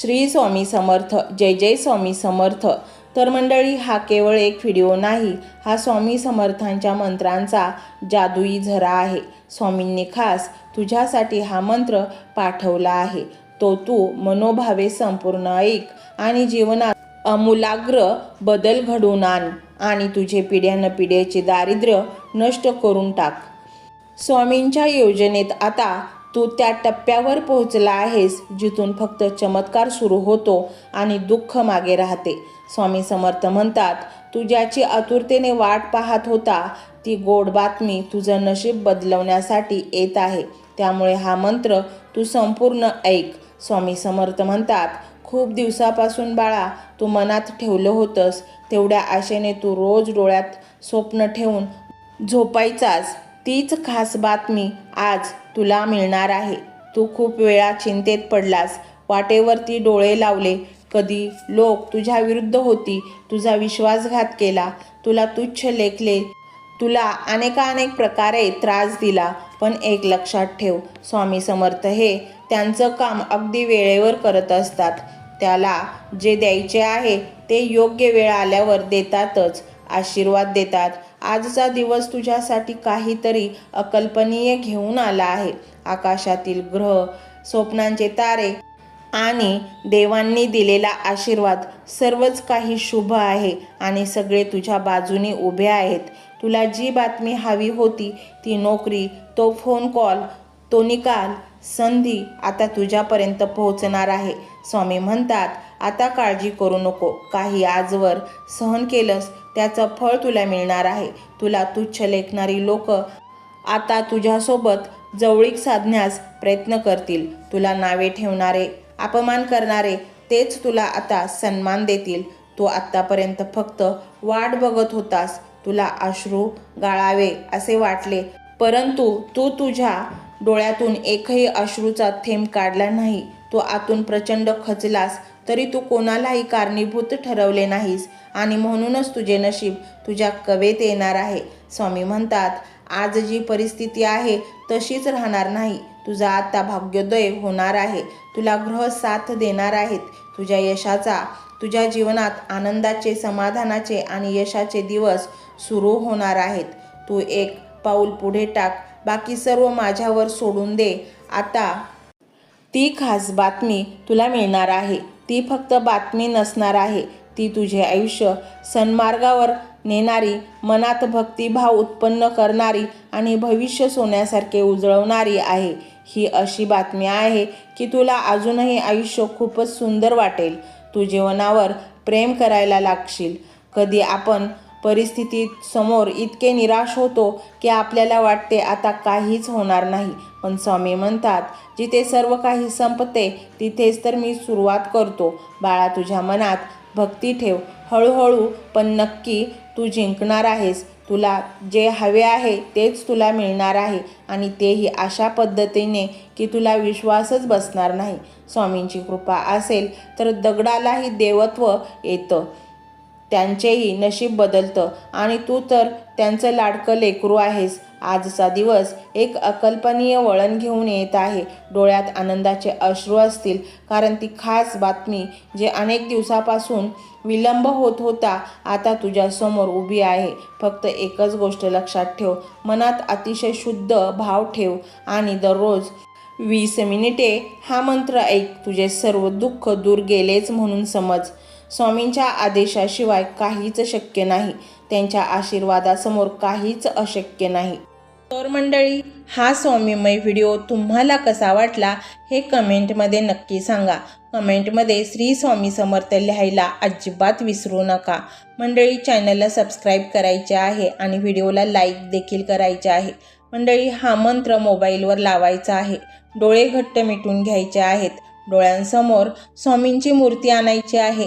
श्री स्वामी समर्थ जय जय स्वामी समर्थ. तर मंडळी हा केवळ एक व्हिडिओ नाही हा स्वामी समर्थांच्या मंत्रांचा जादुई झरा आहे. स्वामींनी खास तुझ्यासाठी हा मंत्र पाठवला आहे. तो तू मनोभावे संपूर्ण ऐक आणि जीवनात अमूलाग्र बदल घडून आण आणि तुझे पिढ्यान पिढ्याचे दारिद्र्य नष्ट करून टाक. स्वामींच्या योजनेत आता तू त्या टप्प्यावर पोहोचला आहेस जिथून फक्त चमत्कार सुरू होतो आणि दुःख मागे राहते. स्वामी समर्थ म्हणतात तू ज्याची आतुरतेने वाट पाहत होता ती गोड बातमी तुझं नशीब बदलवण्यासाठी येत आहे. त्यामुळे हा मंत्र तू संपूर्ण ऐक. स्वामी समर्थ म्हणतात खूप दिवसापासून बाळा तू मनात ठेवलं होतंस. तेवढ्या आशेने तू रोज डोळ्यात स्वप्न ठेवून झोपायचाच तीच खास बातमी आज तुला मिळणार आहे. तू खूप वेळा चिंतेत पडलास. वाटेवरती डोळे लावले. कधी लोक तुझ्या विरुद्ध होती. तुझा विश्वासघात केला. तुला तुच्छ लेखले. तुला अनेकानेक प्रकारे त्रास दिला. पण एक लक्षात ठेव. स्वामी समर्थ हे त्यांचं काम अगदी वेळेवर करत असतात. त्याला जे द्यायचे आहे ते योग्य वेळ आल्यावर देतातच. आशीर्वाद देतात. आजचा दिवस तुझ्यासाठी काहीतरी अकल्पनीय घेऊन आला आहे. आकाशातील ग्रह स्वप्नांचे तारे आणि देवांनी दिलेला आशीर्वाद सर्वच काही शुभ आहे आणि सगळे तुझ्या बाजूने उभे आहेत. तुला जी बातमी हवी होती ती नोकरी तो फोन कॉल तो निकाल संधी आता तुझ्यापर्यंत पोहोचणार आहे. स्वामी म्हणतात आता काळजी करू नको. काही आजवर सहन केलंस त्याचं फळ तुला मिळणार आहे. तुला तुच्छ लेखणारी लोक आता तुझ्यासोबत जवळीक साधण्यास प्रयत्न करतील. तुला नावे ठेवणारे अपमान करणारे तेच तुला आता सन्मान देतील. तू आत्तापर्यंत फक्त वाट बघत होतास. तुला अश्रू गाळावे असे वाटले परंतु तू तुझ्या डोळ्यातून एकही अश्रूचा थेंब काढला नाही. तो आतून प्रचंड खचलास. तरी तू कोणालाही कारणीभूत ठरवले नाहीस. आणि म्हणूनच तुझे नशीब तुझ्या कवेत येणार आहे. स्वामी म्हणतात आज जी परिस्थिती आहे तशीच राहणार नाही. तुझा आता भाग्योदय होणार आहे. तुला ग्रह साथ देणार आहेत. तुझ्या यशाचा तुझ्या जीवनात आनंदाचे समाधानाचे आणि यशाचे दिवस सुरू होणार आहेत. तू एक पाऊल पुढे टाक. बाकी सर्व माझ्यावर सोडून दे. आता ती खास बातमी तुला मिळणार आहे. ती फक्त बातमी नसणार आहे. ती तुझे आयुष्य. सन्मार्गावर नेणारी मनात भक्तिभाव उत्पन्न करणारी आणि भविष्य सोन्यासारखे उजळवणारी आहे. ही अशी बातमी आहे की तुला अजूनही आयुष्य खूपच सुंदर वाटेल. तू जीवनावर प्रेम करायला लागशील. कधी आपण परिस्थितीत समोर इतके निराश होतो की आपल्याला वाटते आता काहीच होणार नाही. पण स्वामी म्हणतात जिथे सर्व काही संपते तिथेच तर मी सुरुवात करतो. बाळा तुझ्या मनात भक्ती ठेव. हळूहळू पण नक्की तू जिंकणार आहेस. तुला जे हवे आहे तेच तुला मिळणार आहे. आणि तेही अशा पद्धतीने की तुला विश्वासच बसणार नाही. स्वामींची कृपा असेल तर दगडालाही देवत्व येतं. त्यांचेही नशीब बदलतं. आणि तू तर त्यांचं लाडकं लेकरू आहेस. आजचा दिवस एक अकल्पनीय वळण घेऊन येत आहे. डोळ्यात आनंदाचे अश्रू असतील. कारण ती खास बातमी जे अनेक दिवसापासून विलंब होत होता आता तुझ्यासमोर उभी आहे. फक्त एकच गोष्ट लक्षात ठेव. मनात अतिशय शुद्ध भाव ठेव. आणि दररोज वीस मिनिटे हा मंत्र ऐक. तुझे सर्व दुःख दूर गेलेच म्हणून समज. स्वामींच्या आदेशाशिवाय काहीच शक्य नाही. त्यांच्या आशीर्वादासमोर काहीच अशक्य नाही. तर मंडळी हा स्वामीमय व्हिडिओ तुम्हाला कसा वाटला हे कमेंटमध्ये नक्की सांगा. कमेंटमध्ये श्री स्वामी समर्थ लिहायला अजिबात विसरू नका. मंडळी चॅनलला सबस्क्राईब करायचे आहे आणि व्हिडिओला लाईक देखील करायचे आहे. मंडळी हा मंत्र मोबाईलवर लावायचा आहे. डोळे घट्ट मिटून घ्यायचे आहेत. डोळ्यांसमोर स्वामींची मूर्ती आणायची आहे.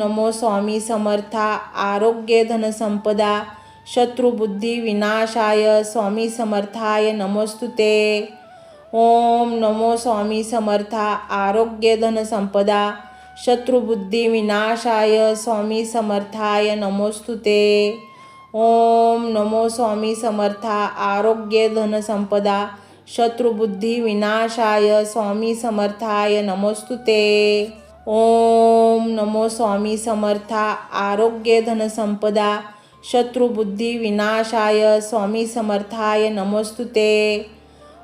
नमो स्वामी समर्था आरोग्य धनसंपदा शत्रुबुद्धी विनाशाय स्वामी समर्थाय नमोस्तुते. ओम नमो स्वामी समर्था आरोग्य धनसंपदा शत्रुबुद्धी विनाशाय स्वामी समर्थाय नमोस्तुते. ओम नमो स्वामी समर्था आरोग्य धनसंपदा शत्रुबुद्धी विनाशाय स्वामी समर्थाय नमोस्तुते. ओम नमो स्वामी समर्था आरोग्य धनसंपदा शत्रुबुद्धी विनाशाय स्वामी समर्थाय नमोस्तुते.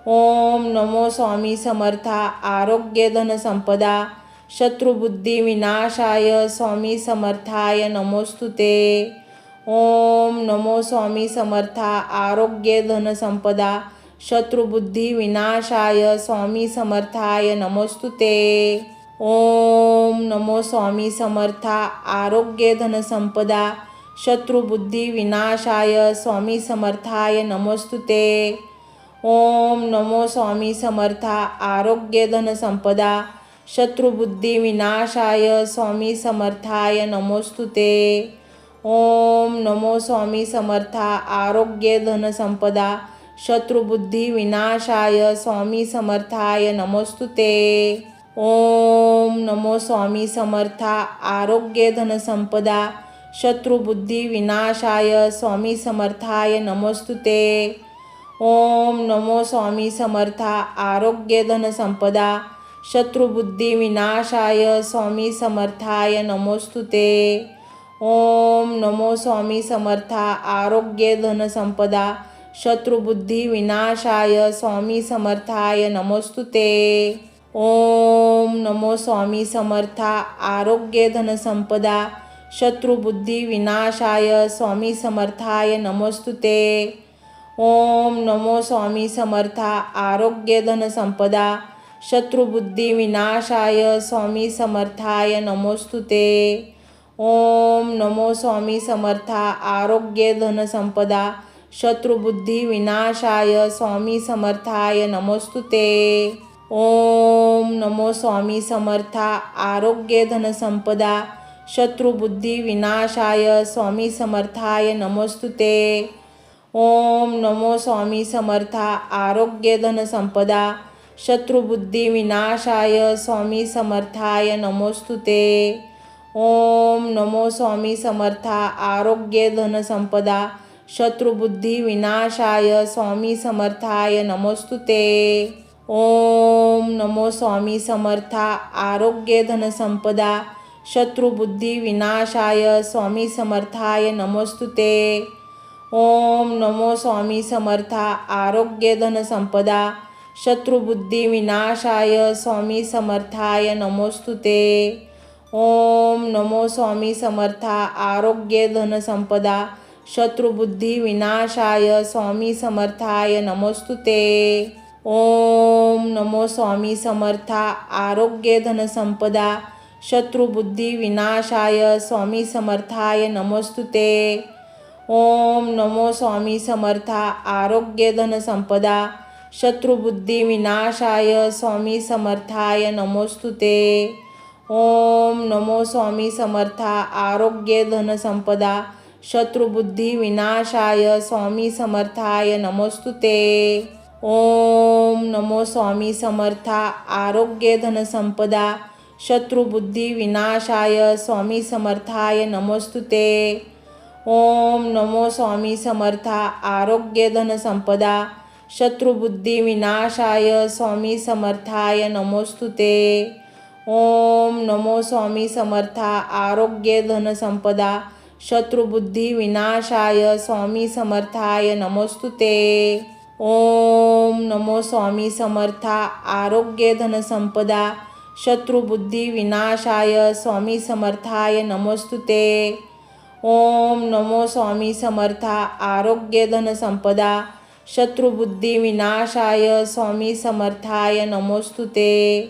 ओम नमो स्वामी समर्था आरोग्य धनसंपदा शत्रुबुद्धी विनाशाय स्वामी समर्थाय नमोस्तुते. ओम नमो स्वामी समर्था आरोग्य धनसंपदा शत्रुबुद्धी विनाशाय स्वामी समर्थाय नमोस्तुते. ओम नमो स्वामी समर्था आरोग्य धनसंपदा शत्रुबुद्धी विनाशाय स्वामी समर्थाय नमोस्तुते. ओम नमो स्वामी समर्था आरोग्य धनसंपदा शत्रुबुद्धी विनाशाय स्वामी समर्थाय नमोस्तुते. ओम नमो स्वामी समर्था आरोग्य धनसंपदा शत्रुबुद्धी विनाशाय स्वामी समर्थाय नमोस्तुते. ओम नमो स्वामी समर्था आरोग्य धनसंपदा शत्रुबुद्धी विनाशाय स्वामी समर्थाय नमोस्तुते. ओम नमो स्वामी समर्था आरोग्य धनसंपदा शत्रुबुद्धी विनाशाय स्वामी समर्थाय नमोस्तुते. ओम नमो स्वामी समर्था आरोग्य धनसंपदा शत्रुबुद्धी विनाशाय स्वामी समर्थाय नमोस्तुते. ओम नमो स्वामी समर्था आरोग्य धनसंपदा शत्रुबुद्धी विनाशाय स्वामी समर्थाय नमोस्तुते. ओम नमो स्वामी समर्था आरोग्य धनसंपदा शत्रुबुद्धी विनाशाय स्वामी समर्थाय नमोस्तुते. ओम नमो स्वामी समर्था आरोग्य धनसंपदा शत्रुबुद्धी विनाशाय स्वामी समर्थाय नमोस्तुते. ओम नमो स्वामी समर्था आरोग्य धनसंपदा शत्रुबुद्धी विनाशाय स्वामी समर्थाय नमोस्तुते. ओम नमो स्वामी समर्था आरोग्य धनसंपदा शत्रुबुद्धी विनाशाय स्वामी समर्थाय नमोस्तुते. ओम नमो स्वामी समर्था आरोग्य धनसंपदा शत्रुबुद्धी विनाशाय स्वामी समर्थाय नमोस्तुते. ओम नमो स्वामी समर्था आरोग्य धनसंपदा शत्रुबुद्धी विनाशाय स्वामी समर्थाय नमोस्तुते. ओम नमो स्वामी समर्था आरोग्य धनसंपदा शत्रुबुद्धी विनाशाय स्वामी समर्थाय नमोस्तुते. ओम नमो स्वामी समर्था आरोग्य धनसंपदा शत्रुबुद्धी विनाशाय स्वामी समर्थाय नमोस्तुते. ओम नमो स्वामी समर्था आरोग्य धनसंपदा शत्रुबुद्धी विनाशाय स्वामी समर्थाय नमोस्तुते. ओम नमो स्वामी समर्था आरोग्य धनसंपदा शत्रुबुद्धी विनाशाय स्वामी समर्थाय नमोस्तुते. ओम नमो स्वामी समर्था आरोग्य धनसंपदा शत्रुबुद्धी विनाशाय स्वामी समर्थाय नमोस्तुते. ओम नमो स्वामी समर्था आरोग्य धनसंपदा शत्रुबुद्धी विनाशाय स्वामी समर्थाय नमोस्तुते. ओम नमो स्वामी समर्था आरोग्य धनसंपदा शत्रुबुद्धी विनाशाय स्वामी समर्थाय नमोस्तुते. ओम नमो स्वामी समर्था आरोग्य धनसंपदा शत्रुबुद्धी विनाशाय स्वामी समर्थाय नमोस्तुते. ओम नमो स्वामी समर्था आरोग्य धनसंपदा शत्रुबुद्धी विनाशाय स्वामी समर्थाय नमोस्तुते. ओम नमो स्वामी समर्था आरोग्य धनसंपदा शत्रुबुद्धी विनाशाय स्वामी समर्थाय नमोस्तुते.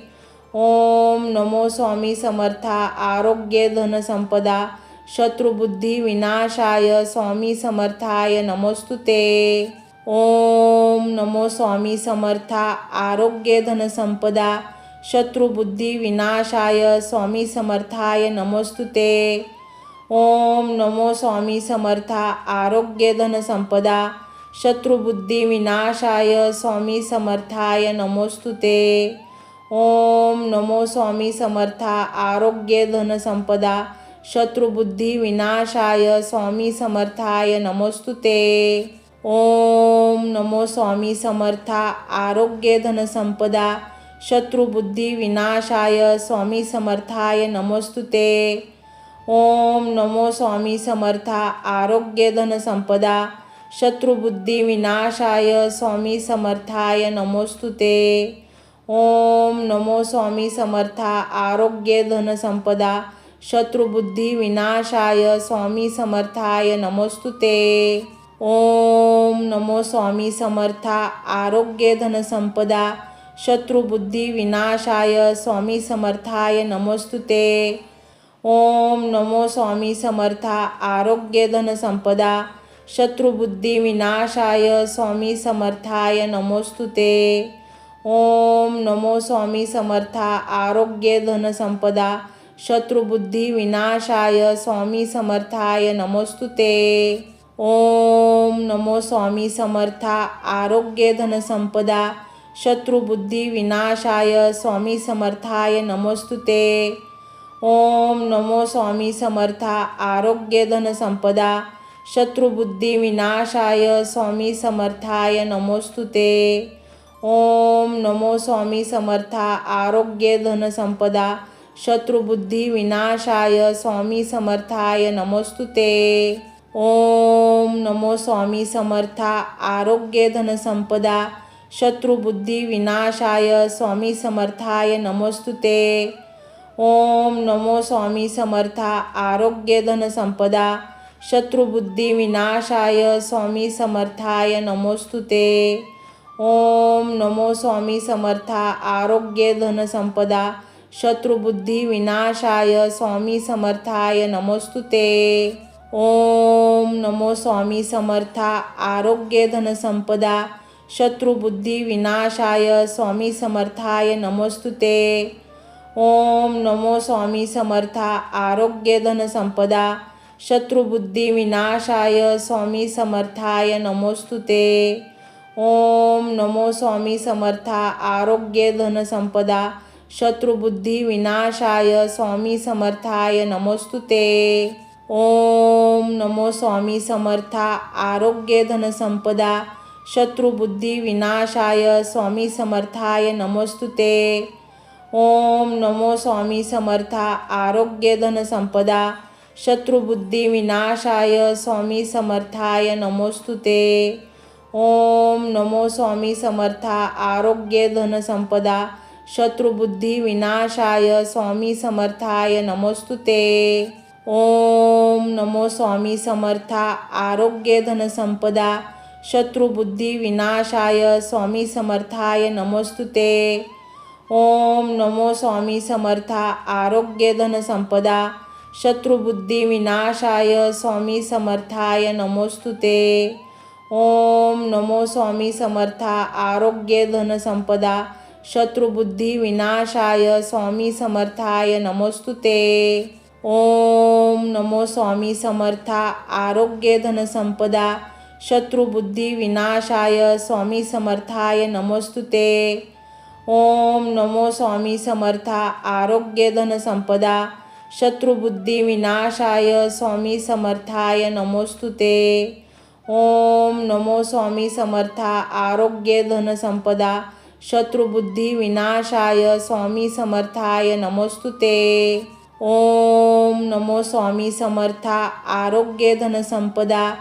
ओम नमो स्वामी समर्था आरोग्य धनसंपदा शत्रुबुद्धी विनाशाय स्वामी समर्थाय नमोस्तुते. ओम नमो स्वामी समर्था आरोग्य धनसंपदा शत्रुबुद्धी विनाशाय स्वामी समर्थाय नमोस्तुते. ओम नमो स्वामी समर्था आरोग्य धनसंपदा शत्रुबुद्धी विनाशाय स्वामी समर्थाय नमोस्तुते. ओम नमो स्वामी समर्था आरोग्य धनसंपदा शत्रुबुद्धी विनाशाय स्वामी समर्थाय नमोस्तुते. ओम नमो स्वामी समर्था आरोग्य धनसंपदा शत्रुबुद्धी विनाशाय स्वामी समर्थाय नमोस्तुते. ओम नमो स्वामी समर्था आरोग्य धनसंपदा शत्रुबुद्धी विनाशाय स्वामी समर्थाय नमोस्तुते. ओम नमो स्वामी समर्था आरोग्य धनसंपदा शत्रुबुद्धी विनाशाय स्वामी समर्थाय नमोस्तुते. ओम नमो स्वामी समर्था आरोग्य धनसंपदा शत्रुबुद्धी विनाशाय स्वामी समर्थाय नमोस्तुते. ओम नमो स्वामी समर्था आरोग्य धनसंपदा शत्रुबुद्धी विनाशाय स्वामी समर्थाय नमोस्तुते. ओम नमो स्वामी समर्था आरोग्य धनसंपदा शत्रुबुद्धी विनाशाय स्वामी समर्थाय नमोस्तुते. ओम नमो स्वामी समर्था आरोग्य धनसंपदा शत्रुबुद्धी विनाशाय स्वामी समर्थाय नमोस्तुते. ओम नमो स्वामी समर्था आरोग्य धनसंपदा शत्रुबुद्धी विनाशाय स्वामी समर्थाय नमोस्तुते. ओम नमो स्वामी समर्था आरोग्य धनसंपदा शत्रुबुद्धी विनाशाय स्वामी समर्थाय नमोस्तुते. ओम नमो स्वामी समर्था आरोग्य धनसंपदा शत्रुबुद्धी विनाशाय स्वामी समर्थाय नमोस्तुते. ओम नमो स्वामी समर्था आरोग्य धनसंपदा शत्रुबुद्धी विनाशाय स्वामी समर्थाय नमोस्तुते. ओम नमो स्वामी समर्था आरोग्य धनसंपदा शत्रुबुद्धी विनाशाय स्वामी समर्थाय नमोस्तुते. ओम नमो स्वामी समर्था आरोग्य धनसंपदा शत्रुबुद्धी विनाशाय स्वामी समर्थाय नमोस्तुते. ओम नमो स्वामी समर्था आरोग्य धनसंपदा शत्रुबुद्धी विनाशाय स्वामी समर्थाय नमोस्तुते. ओम नमो स्वामी समर्था आरोग्य धनसंपदा शत्रुबुद्धी विनाशाय स्वामी समर्थाय नमोस्तुते. ओम नमो स्वामी समर्था आरोग्य धनसंपदा शत्रुबुद्धी विनाशाय स्वामी समर्थाय नमोस्तुते. ओम नमो स्वामी समर्था आरोग्य धनसंपदा शत्रुबुद्धी विनाशाय स्वामी समर्थाय नमोस्तुते. ओम नमो स्वामी समर्था आरोग्य धनसंपदा शत्रुबुद्धी विनाशाय स्वामी समर्थाय नमोस्तुते. ओम नमो स्वामी समर्था आरोग्य धनसंपदा शत्रुबुद्धी विनाशाय स्वामी समर्थाय नमोस्तुते. ओम नमो स्वामी समर्था आरोग्य धनसंपदा शत्रुबुद्धी विनाशाय स्वामी समर्थाय नमोस्तुते. ओम नमो स्वामी समर्था आरोग्य धनसंपदा शत्रुबुद्धी विनाशाय स्वामी समर्थाय नमोस्तुते. ओम नमो स्वामी समर्था आरोग्य धनसंपदा शत्रुबुद्धी विनाशाय स्वामी समर्थाय नमोस्तुते. ओम नमो स्वामी समर्था आरोग्य धनसंपदा शत्रुबुद्धी विनाशाय स्वामी समर्थाय नमोस्तुते. ओम नमो स्वामी समर्था आरोग्य धनसंपदा शत्रुबुद्धी विनाशाय स्वामी समर्थाय नमोस्तुते. ओम नमो स्वामी समर्था आरोग्य धनसंपदा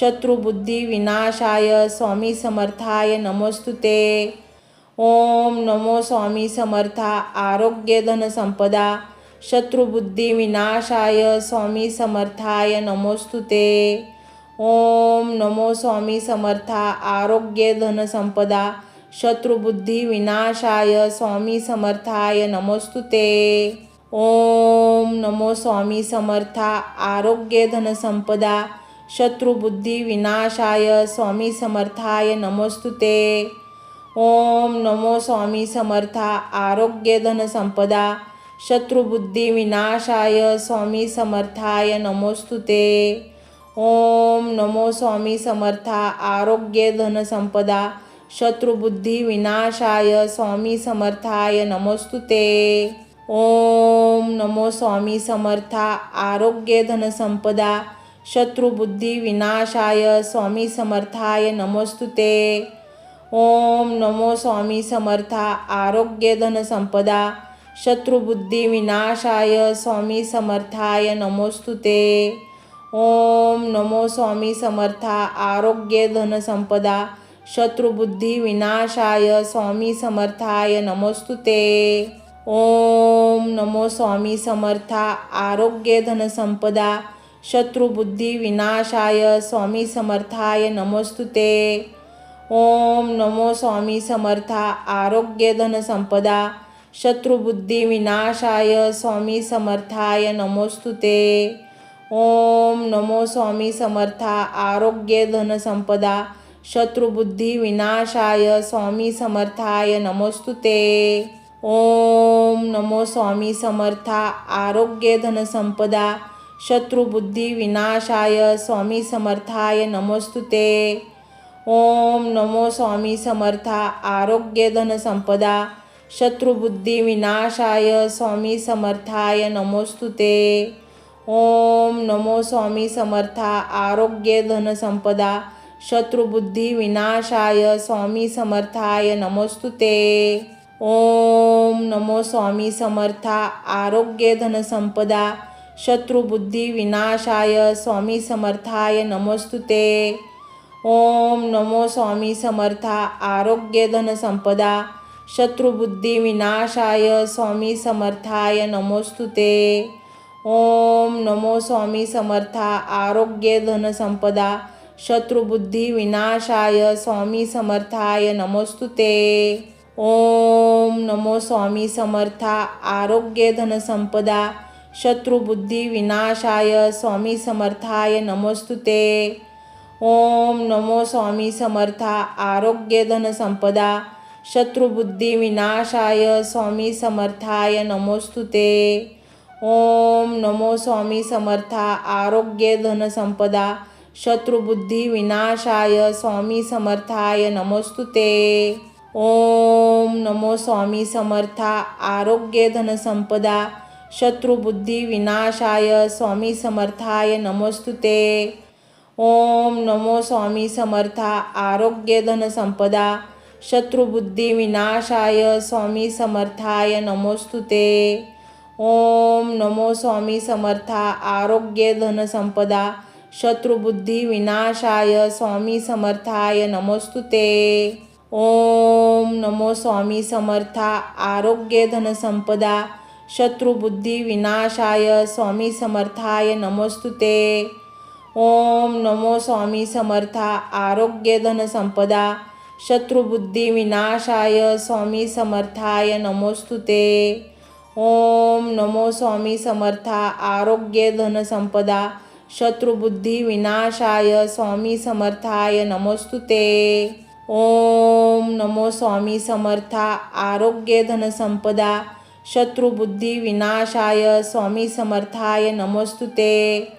शत्रुबुद्धी विनाशाय स्वामी समर्थाय नमोस्तुते. ओम नमो स्वामी समर्था आरोग्य धनसंपदा शत्रुबुद्धी विनाशाय स्वामी समर्थाय नमोस्तुते. ओम नमो स्वामी समर्था आरोग्य धनसंपदा शत्रुबुद्धी विनाशाय स्वामी समर्थाय नमोस्तुते. ओम नमो स्वामी समर्था आरोग्य धनसंपदा शत्रुबुद्धी विनाशाय स्वामी समर्थाय नमोस्तुते. ओम नमो स्वामी समर्था आरोग्य धनसंपदा शत्रुबुद्धी विनाशाय स्वामी समर्थाय नमोस्तुते. ओम नमो स्वामी समर्था आरोग्य धनसंपदा शत्रुबुद्धी विनाशाय स्वामी समर्थाय नमोस्तुते. ओम नमो स्वामी समर्था आरोग्य धनसंपदा शत्रुबुद्धी विनाशाय स्वामी समर्थाय नमोस्तुते. ओम नमो स्वामी समर्था आरोग्य धनसंपदा शत्रुबुद्धी विनाशाय स्वामी समर्थाय नमोस्तुते. ओम नमो स्वामी समर्था आरोग्य धनसंपदा शत्रुबुद्धी विनाशाय स्वामी समर्थाय नमोस्तुते. ओम नमो स्वामी समर्था आरोग्य धनसंपदा शत्रुबुद्धी विनाशाय स्वामी समर्थाय नमोस्तुते. ओम नमो स्वामी समर्था आरोग्य धनसंपदा शत्रुबुद्धी विनाशाय स्वामी समर्थाय नमोस्तुते. ओम नमो स्वामी समर्था आरोग्य धनसंपदा शत्रुबुद्धी विनाशाय स्वामी समर्थाय नमोस्तुते. ओम नमो स्वामी समर्था आरोग्य धनसंपदा शत्रुबुद्धी विनाशाय स्वामी समर्थाय नमोस्तुते. ओम नमो स्वामी समर्था आरोग्य धनसंपदा शत्रुबुद्धी विनाशाय स्वामी समर्थाय नमोस्तुते. ओम नमो स्वामी समर्था आरोग्य धनसंपदा शत्रुबुद्धी विनाशाय स्वामी समर्थाय नमोस्तुते. ओम नमो स्वामी समर्था आरोग्य धनसंपदा शत्रुबुद्धिविनाशाय शत्रुबुद्धी विनाशाय स्वामी समर्थाय नमोस्तुते. ओम नमो स्वामी समर्था आरोग्य धनसंपदा शत्रुबुद्धिविनाशाय शत्रुबुद्धी विनाशाय स्वामी समर्थाय नमोस्तुते. ओम नमो स्वामी समर्था आरोग्य धनसंपदा शत्रुबुद्धिविनाशाय शत्रुबुद्धी विनाशाय स्वामी समर्थाय नमोस्तुते. ओम नमो स्वामी समर्था आरोग्य धनसंपदा शत्रुबुद्धी विनाशाय स्वामी समर्थाय नमोस्तुते. ओम नमो स्वामी समर्था आरोग्य धनसंपदा शत्रुबुद्धी विनाशाय स्वामी समर्थाय नमोस्तुते. ओम नमो स्वामी समर्था आरोग्य धनसंपदा शत्रुबुद्धी विनाशाय स्वामी समर्थाय नमोस्तुते. ओम नमो स्वामी समर्था आरोग्य धनसंपदा शत्रुबुद्धी विनाशाय स्वामी समर्थाय नमोस्तुते. ओम नमो स्वामी समर्था आरोग्य धनसंपदा शत्रुबुद्धी विनाशाय स्वामी समर्थाय नमोस्तुते. ओम नमो स्वामी समर्था आरोग्य धनसंपदा शत्रुबुद्धी विनाशाय स्वामी समर्थाय नमोस्तुते. ओम नमो स्वामी समर्था आरोग्य धनसंपदा शत्रुबुद्धी विनाशाय स्वामी समर्थाय नमोस्तुते. ओम नमो स्वामी समर्था आरोग्य धनसंपदा शत्रुबुद्धी विनाशाय स्वामी समर्थाय नमोस्तुते. ओम नमो स्वामी समर्था आरोग्य धनसंपदा शत्रुबुद्धी विनाशाय स्वामी समर्थाय नमोस्तुते. ओम नमो स्वामी समर्था आरोग्य धनसंपदा शत्रुबुद्धी विनाशाय स्वामी समर्थाय नमोस्तुते.